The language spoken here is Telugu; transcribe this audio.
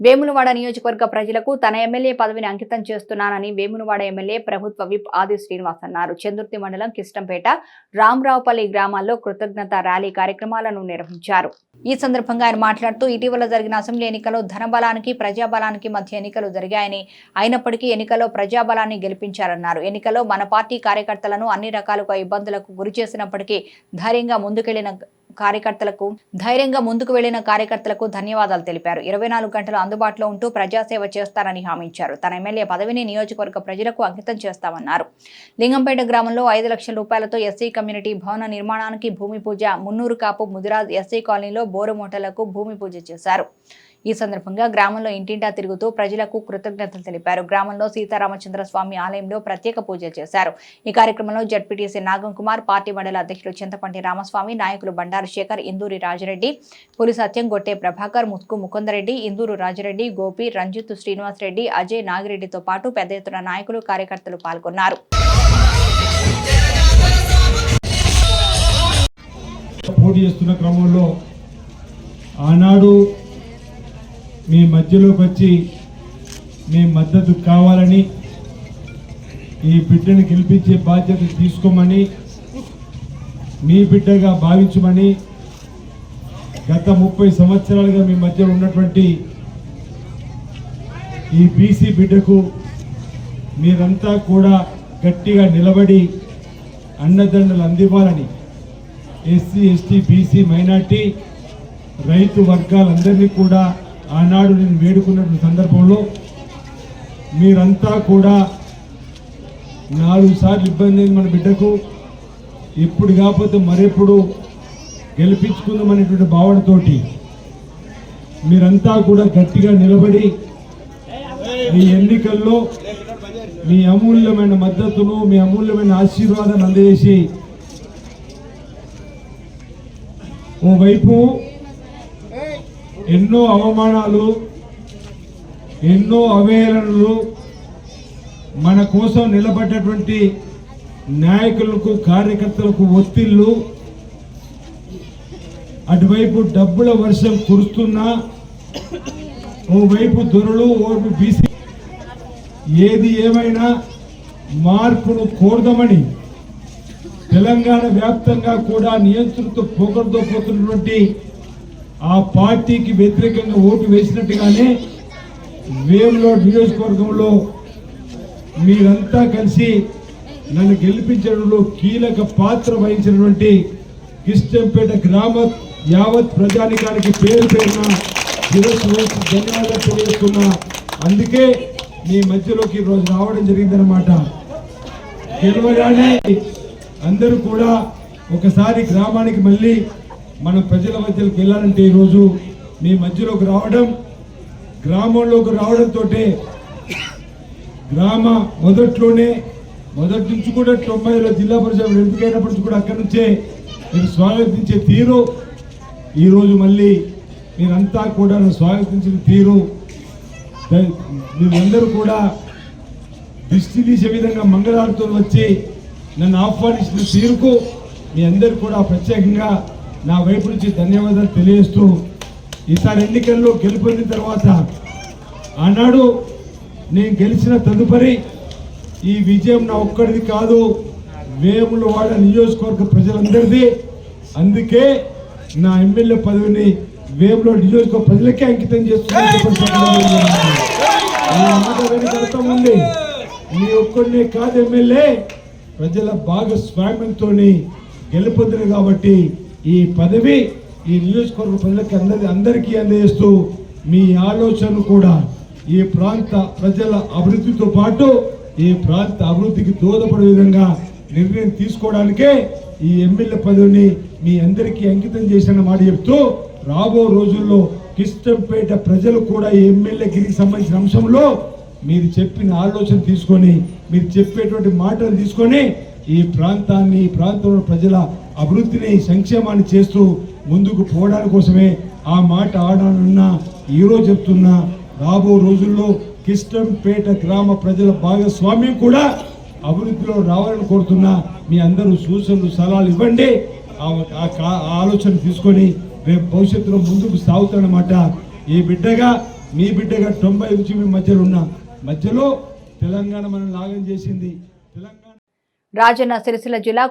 వేములవాడ నియోజకవర్గ ప్రజలకు తన ఎమ్మెల్యే పదవిని అంకితం చేస్తున్నానని వేములవాడ ఎమ్మెల్యే ప్రభుత్వ విప్ ఆది శ్రీనివాస్ అన్నారు. చందుర్తి మండలం కిష్టంపేట రామరావుపల్లి గ్రామాల్లో కృతజ్ఞత ర్యాలీ కార్యక్రమాలను నిర్వహించారు. ఈ సందర్భంగా ఆయన మాట్లాడుతూ ఇటీవల జరిగిన అసెంబ్లీ ఎన్నికల్లో ధనబలానికి ప్రజాబలానికి మధ్య ఎన్నికలు జరిగాయని అయినప్పటికీ ఎన్నికల్లో ప్రజాబలాన్ని గెలిపించారన్నారు. ఎన్నికలో మన పార్టీ కార్యకర్తలను అన్ని రకాలుగా ఇబ్బందులకు గురి చేసినప్పటికీ ధైర్యంగా ముందుకెళ్ళిన కార్యకర్తలకు ధైర్యంగా ముందుకు వెళ్ళిన కార్యకర్తలకు ధన్యవాదాలు తెలిపారు. ఇరవై నాలుగు గంటలు అందుబాటులో ఉంటూ ప్రజాసేవ చేస్తారని హామీ ఇచ్చారు తన ఎమ్మెల్యే పదవిని నియోజకవర్గ ప్రజలకు అంకితం చేస్తామన్నారు. లింగంపేట గ్రామంలో ఐదు లక్షల రూపాయలతో ఎస్సీ కమ్యూనిటీ భవన నిర్మాణానికి భూమి పూజ మున్నూరు కాపు ముదిరాజ్ ఎస్సీ కాలనీలో బోరు మోటలకు భూమి పూజ చేశారు. ఈ సందర్భంగా గ్రామంలో ఇంటింటా తిరుగుతూ ప్రజలకు కృతజ్ఞతలు తెలిపారు. గ్రామంలో సీతారామచంద్ర స్వామి ఆలయంలో ప్రత్యేక పూజలు చేశారు. ఈ కార్యక్రమంలో జడ్పీటీసీ నాగం కుమార్ పార్టీ మండల అధ్యక్షులు చింతపంటి రామస్వామి నాయకులు బండారు శేఖర్ ఇందూరి రాజరెడ్డి పులి సత్యం గొట్టే ప్రభాకర్ ముత్కు ముకుందరెడ్డి ఇందూరు రాజరెడ్డి గోపి రంజిత్ శ్రీనివాస్ రెడ్డి అజయ్ నాగిరెడ్డితో పాటు పెద్ద ఎత్తున నాయకులు కార్యకర్తలు పాల్గొన్నారు. పోటీ చేస్తున్న క్రమంలో ఆనాడు మీ మధ్యలోకి వచ్చి మీ మద్దతు కావాలని ఈ బిడ్డను గెలిపించే బాధ్యత తీసుకోమని మీ బిడ్డగా భావించమని గత ముప్పై సంవత్సరాలుగా మీ మధ్య ఉన్నటువంటి ఈ బీసీ బిడ్డకు మీరంతా కూడా గట్టిగా నిలబడి అండదండలు అందివ్వాలని ఎస్సీ ఎస్టీ బీసీ మైనార్టీ రైతు వర్గాలందరినీ కూడా ఆనాడు నేను వేడుకున్నటువంటి సందర్భంలో మీరంతా కూడా నాలుగు సార్లు ఇబ్బంది అయింది మన బిడ్డకు. ఇప్పుడు కాకపోతే మరెప్పుడు గెలిపించుకుందామనేటువంటి భావనతోటి మీరంతా కూడా గట్టిగా నిలబడి మీ ఎన్నికల్లో మీ అమూల్యమైన మద్దతును మీ అమూల్యమైన ఆశీర్వాదాన్ని అందజేసి ఓవైపు ఎన్నో అవమానాలు ఎన్నో అవహేళనలు మన కోసం నిలబడ్డటువంటి నాయకులకు కార్యకర్తలకు ఒత్తిళ్ళు అటువైపు డబ్బుల వర్షం కురుస్తున్నా ఓవైపు దొరలు ఓవైపు బీసీ ఏది ఏమైనా మార్పును కోరదామని తెలంగాణ వ్యాప్తంగా కూడా నియంత్రణతో పోకడతో పోతున్నటువంటి ఆ పార్టీకి వ్యతిరేకంగా ఓటు వేసినట్టుగానే వేములోడ్ నియోజకవర్గంలో మీరంతా కలిసి నన్ను గెలిపించడంలో కీలక పాత్ర వహించినటువంటి కిష్టంపేట గ్రామ యావత్ ప్రజానికానికి పేరు పేరున శిరస్సు ధన్యవాదాలు తెలియజేస్తున్నా. అందుకే మీ మధ్యలోకి ఈరోజు రావడం జరిగిందనమాట గెలవగానే అందరూ కూడా ఒకసారి గ్రామానికి మళ్ళీ మనం ప్రజల మధ్యలోకి వెళ్ళాలంటే ఈరోజు మీ మధ్యలోకి రావడం గ్రామంలోకి రావడంతో గ్రామ మొదట్లోనే మొదటి నుంచి కూడా తొంభైలో జిల్లా పరిషత్ ఎంపికైనప్పటి నుంచి కూడా అక్కడి నుంచే మీరు స్వాగతించే తీరు. ఈరోజు మళ్ళీ మీరంతా కూడా నన్ను స్వాగతించిన తీరు. మీరందరూ కూడా దృష్టి తీసే విధంగా మంగళారుతో వచ్చి నన్ను ఆహ్వానించిన తీరుకు మీ అందరు కూడా ప్రత్యేకంగా నా వైపు నుంచి ధన్యవాదాలు తెలియజేస్తూ ఈసారి ఎన్నికల్లో గెలుపొందిన తర్వాత ఆనాడు నేను గెలిచిన తదుపరి ఈ విజయం నా ఒక్కడిది కాదు వేములవాడ నియోజకవర్గ ప్రజలందరిది. అందుకే నా ఎమ్మెల్యే పదవిని వేములో నియోజకవర్గ ప్రజలకే అంకితం చేస్తున్నాను చెప్పని ఉంది. నీ ఒక్కడినే కాదు ఎమ్మెల్యే ప్రజల భాగస్వామ్యంతో గెలుపొందిన కాబట్టి ఈ పదవి ఈ నియోజకవర్గ ప్రజలకి అందరి అందరికీ అందజేస్తూ మీ ఆలోచన కూడా ఈ ప్రాంత ప్రజల అభివృద్ధితో పాటు ఈ ప్రాంత అభివృద్ధికి దోహదపడే విధంగా నిర్ణయం తీసుకోవడానికే ఈ ఎమ్మెల్యే పదవిని మీ అందరికీ అంకితం చేసిన మాట చెప్తూ రాబో రోజుల్లో కిష్టంపేట ప్రజలు కూడా ఈ ఎమ్మెల్యే గిరికి సంబంధించిన అంశంలో మీరు చెప్పిన ఆలోచన తీసుకొని మీరు చెప్పేటువంటి మాటలు తీసుకొని ఈ ప్రాంతాన్ని ఈ ప్రాంతంలో ప్రజల అభివృద్ధిని సంక్షేమాన్ని చేస్తూ ముందుకు పోవడానికి కోసమే ఆ మాట ఆడాలన్నా ఈరోజు చెప్తున్నా. రాబో రోజుల్లో కిష్టంపేట గ్రామ ప్రజల భాగస్వామ్యం కూడా అభివృద్ధిలో రావాలని కోరుతున్నా. మీ అందరూ సూచనలు సలహాలు ఇవ్వండి. ఆ- కా- ఆ ఆలోచన తీసుకొని రేపు భవిష్యత్తులో ముందుకు సాగుతానమాట ఈ బిడ్డగా మీ బిడ్డగా తొంభై నుంచి మీ మధ్యలో ఉన్నా మధ్యలో తెలంగాణ మనం లాగం చేసింది. తెలంగాణ రాజన్న సిరిసిల్ల జిల్లా